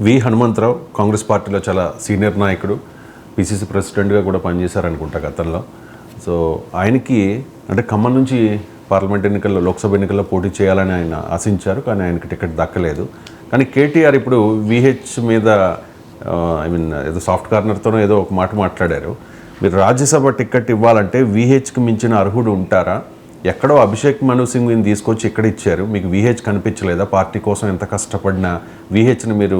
వి హనుమంతరావు కాంగ్రెస్ పార్టీలో చాలా సీనియర్ నాయకుడు పిసిసి ప్రెసిడెంట్గా కూడా పనిచేశారనుకుంటా గతంలో. సో ఆయనకి అంటే ఖమ్మం నుంచి పార్లమెంట్ ఎన్నికల్లో లోక్సభ ఎన్నికల్లో పోటీ చేయాలని ఆయన ఆశించారు కానీ ఆయనకి టికెట్ దక్కలేదు. కానీ కేటీఆర్ ఇప్పుడు విహెచ్ మీద ఐ మీన్ ఏదో సాఫ్ట్ కార్నర్తోనో ఏదో ఒక మాట మాట్లాడారు. మీరు రాజ్యసభ టికెట్ ఇవ్వాలంటే విహెచ్కి మించిన అర్హుడు ఉంటారా? ఎక్కడో అభిషేక్ మను సింగ్ని తీసుకొచ్చి ఇక్కడ ఇచ్చారు? మీకు విహెచ్ కనిపించలేదా? పార్టీ కోసం ఎంత కష్టపడినా విహెచ్ని మీరు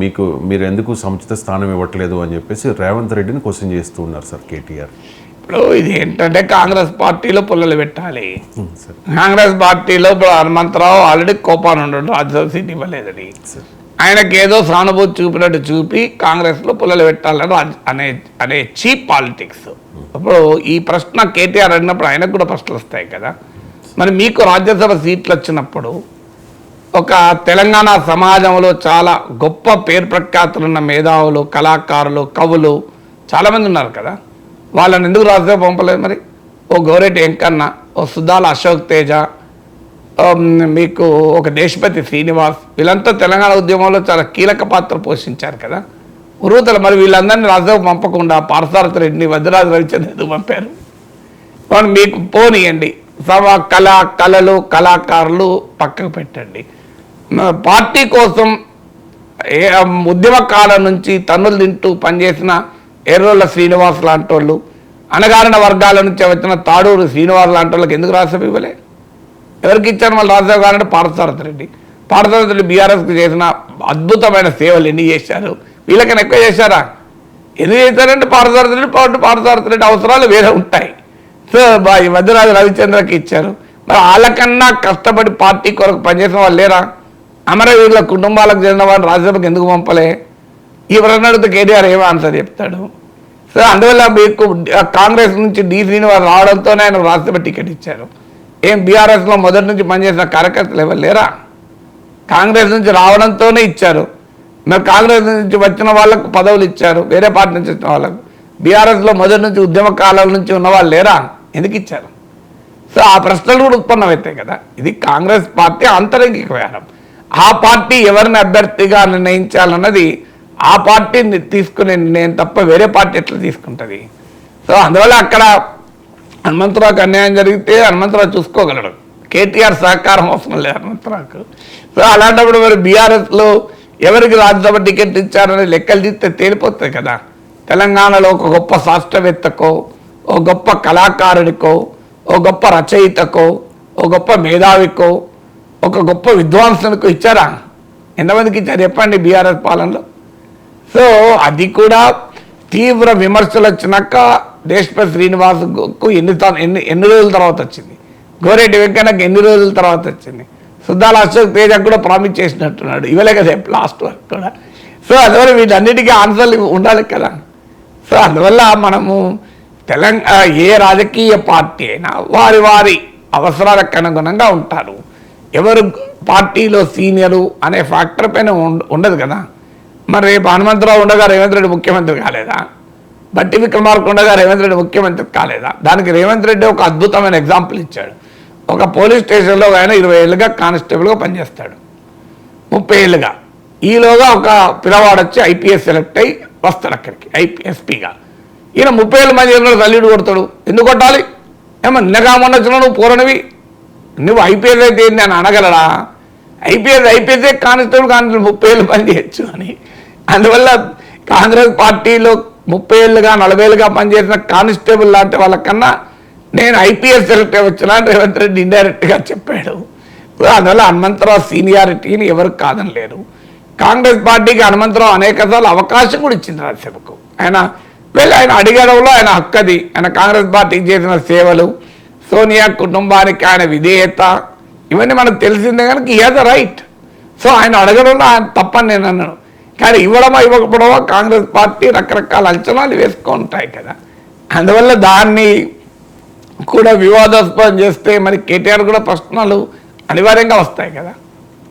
మీకు మీరు ఎందుకు సముచిత స్థానం ఇవ్వట్లేదు అని చెప్పేసి రేవంత్ రెడ్డిని క్వశ్చన్ చేస్తూ ఉన్నారు సార్ కేటీఆర్. ఇప్పుడు ఇది ఏంటంటే కాంగ్రెస్ పార్టీలో పుల్లలు పెట్టాలి. సార్. కాంగ్రెస్ పార్టీలో ఇప్పుడు హనుమంతరావు ఆల్రెడీ కోపాన్ ఉండడు రాజ్యసభ సీట్ ఇవ్వలేదని. సార్ ఆయనకి ఏదో సానుభూతి చూపినట్టు చూపి కాంగ్రెస్లో పుల్లలు పెట్టాలని అనే అనే చీప్ పాలిటిక్స్. ఇప్పుడు ఈ ప్రశ్న కేటీఆర్ అడిగినప్పుడు ఆయనకు కూడా ప్రశ్నలు వస్తాయి కదా. మరి మీకు రాజ్యసభ సీట్లు వచ్చినప్పుడు ఒక తెలంగాణ సమాజంలో చాలా గొప్ప పేరు ప్రఖ్యాతులున్న మేధావులు కళాకారులు కవులు చాలామంది ఉన్నారు కదా. వాళ్ళని ఎందుకు రాజ్యసభ పంపలేదు మరి? ఓ గౌరెడ్డి వెంకన్న ఓ సుధాల అశోక్ తేజ Um, మీకు ఒక దేశపతి శ్రీనివాస్ వీళ్ళంతా తెలంగాణ ఉద్యమంలో చాలా కీలక పాత్ర పోషించారు కదా. ఉరువుతలు మరి వీళ్ళందరినీ రాజ్యసభ పంపకుండా పారసారథ రెడ్డిని వజ్రరాజు రవిచంద్ర ఎందుకు పంపారు. పోనీ మీకు పోనీయండి. సమ కళ కళలు కళాకారులు పక్కకు పెట్టండి. పార్టీ కోసం ఏ um, ఉద్యమ కాలం నుంచి తన్నులు తింటూ పనిచేసిన ఎర్రోళ్ళ శ్రీనివాస్ లాంటి వాళ్ళు అణగారిన వర్గాల నుంచి వచ్చిన తాడూరు శ్రీనివాస్ లాంటి వాళ్ళకి ఎందుకు రాజ్యసభ ఇవ్వలే? ఎవరికి ఇచ్చారు మళ్ళీ రాజ్యసభ అంటే పార్థసారథ రెడ్డి. పార్థసారథ రెడ్డి బీఆర్ఎస్కి చేసిన అద్భుతమైన సేవలు ఎన్ని చేశారు? వీళ్ళకన్నా ఎక్కువ చేశారా? ఎందుకు చేశారంటే పార్థసారథ రెడ్డి పాటు పార్థసారథ రెడ్డి అవసరాలు వేరే ఉంటాయి. సో ఈ మధ్యరాజు రవిచంద్రకి ఇచ్చారు. మరి వాళ్ళకన్నా కష్టపడి పార్టీ కొరకు పనిచేసిన వాళ్ళు లేరా? అమరవీరుల కుటుంబాలకు చెందిన వాళ్ళు రాజ్యసభకు ఎందుకు పంపలే? ఎవరన్నా అడిగితే కేటీఆర్ ఏమో ఆన్సర్ చెప్తాడు? సో అందువల్ల మీకు కాంగ్రెస్ నుంచి డి శ్రీనివాస్ రావడంతోనే ఆయన రాజ్యసభ టికెట్ ఇచ్చారు. ఏం బీఆర్ఎస్లో మొదటి నుంచి పనిచేసిన కార్యకర్తలు ఎవరు లేరా? కాంగ్రెస్ నుంచి రావడంతోనే ఇచ్చారు. మరి కాంగ్రెస్ నుంచి వచ్చిన వాళ్ళకు పదవులు ఇచ్చారు. వేరే పార్టీ నుంచి వచ్చిన వాళ్ళకు. బీఆర్ఎస్లో మొదటి నుంచి ఉద్యమ కాలాల నుంచి ఉన్న వాళ్ళు లేరా? ఎందుకు ఇచ్చారు? సో ఆ ప్రశ్నలు కూడా ఉత్పన్నమవుతాయి కదా. ఇది కాంగ్రెస్ పార్టీ అంతరంగిక వ్యవహారం. ఆ పార్టీ ఎవరిని అభ్యర్థిగా నిర్ణయించాలన్నది ఆ పార్టీని తీసుకునే నిర్ణయం తప్ప వేరే పార్టీ ఎట్లా తీసుకుంటుంది? సో అందువల్ల అక్కడ హనుమంతరావుకి అన్యాయం జరిగితే హనుమంతరావు చూసుకోగలడు. కేటీఆర్ సహకారం అవసరం లేదు హనుమంతరావుకు. సో అలాంటప్పుడు మరి బీఆర్ఎస్లో ఎవరికి రాజ్యసభ టికెట్ ఇచ్చారనే లెక్కలు తీస్తే తేలిపోతాయి కదా. తెలంగాణలో ఒక గొప్ప శాస్త్రవేత్తకో ఓ గొప్ప కళాకారుడికో ఓ గొప్ప రచయితకో ఓ గొప్ప మేధావికో ఒక గొప్ప విద్వాంసునికో ఇచ్చారా? ఎంతమందికి ఇచ్చారు చెప్పండి బీఆర్ఎస్ పాలనలో? సో అది కూడా తీవ్ర విమర్శలు వచ్చినాక దేశపతి శ్రీనివాస్కు ఎన్ని ఎన్ని ఎన్ని రోజుల తర్వాత వచ్చింది? గోరెడ్డి వెంకన్నకు ఎన్ని రోజుల తర్వాత వచ్చింది? సుద్దాల అశోక్ తేజకు కూడా ప్రామిస్ చేసినట్టున్నాడు. ఇవ్వలే కదా లాస్ట్ వరకు కూడా. సో అందువల్ల వీటన్నిటికీ ఆన్సర్లు ఉండాలి కదా. సో అందువల్ల మనము తెలంగాణ ఏ రాజకీయ పార్టీ అయినా వారి వారి అవసరాలకు అనుగుణంగా ఉంటారు. ఎవరు పార్టీలో సీనియరు అనే ఫ్యాక్టర్ పైన ఉండ- ఉండదు కదా. మరి రేపు హనుమంతరావు ఉండగా రేవంత్ రెడ్డి ముఖ్యమంత్రి కాలేదా? బట్టి విక్రమార్కొండ గారు రేవంత్ రెడ్డి ముఖ్యమంత్రి కాలేదా? దానికి రేవంత్ రెడ్డి ఒక అద్భుతమైన ఎగ్జాంపుల్ ఇచ్చాడు. ఒక పోలీస్ స్టేషన్లో ఆయన ఇరవై ఏళ్ళుగా కానిస్టేబుల్గా పనిచేస్తాడు. ముప్పై ఏళ్ళుగా. ఈలోగా ఒక పిల్లవాడు వచ్చి ఐపీఎస్ సెలెక్ట్ అయ్యి వస్తాడు అక్కడికి ఐపీఎస్పీగా ఈయన ముప్పై ఏళ్ళ మంది ఏళ్ళలో తల్లిడు కొడతాడు. ఎందుకు కొట్టాలి? ఏమో నిన్నగా మొన్న నువ్వు పూరణవి నువ్వు ఐపీఎస్ అయితే ఏంటి అని అనగలడా ఐపీఎస్ ఐపీఎస్ఏ కానిస్టేబుల్ కానిస్టేబుల్ ముప్పై ఏళ్ళు పని చేయొచ్చు అని. అందువల్ల కాంగ్రెస్ పార్టీలో ముప్పై ఏళ్ళుగా నలభై ఏళ్ళుగా పనిచేసిన కానిస్టేబుల్ లాంటి వాళ్ళకన్నా నేను ఐపీఎస్ సెలెక్ట్ వచ్చినా అని రేవంత్ రెడ్డి ఇండైరెక్ట్గా చెప్పాడు. అందువల్ల హనుమంతరావు సీనియారిటీని ఎవరు కాదని లేరు కాంగ్రెస్ పార్టీకి హనుమంతరావు అనేక సార్లు అవకాశం కూడా ఇచ్చింది రాజ్యసభకు. ఆయన వెళ్ళి ఆయన అడిగడంలో ఆయన హక్కది. ఆయన కాంగ్రెస్ పార్టీకి చేసిన సేవలు సోనియా కుటుంబానికి ఆయన విధేయత ఇవన్నీ మనకు తెలిసిందే కనుక ఈ ద రైట్ సో ఆయన అడగడంలో ఆయన తప్పని నేను అన్నాను కానీ ఇవ్వడమా ఇవ్వకపోవడమా కాంగ్రెస్ పార్టీ రకరకాల అంచనాలు వేసుకుంటాయి కదా. అందువల్ల దాన్ని కూడా వివాదాస్పదం చేస్తే మరి కేటీఆర్ కూడా ప్రశ్నలు అనివార్యంగా వస్తాయి కదా.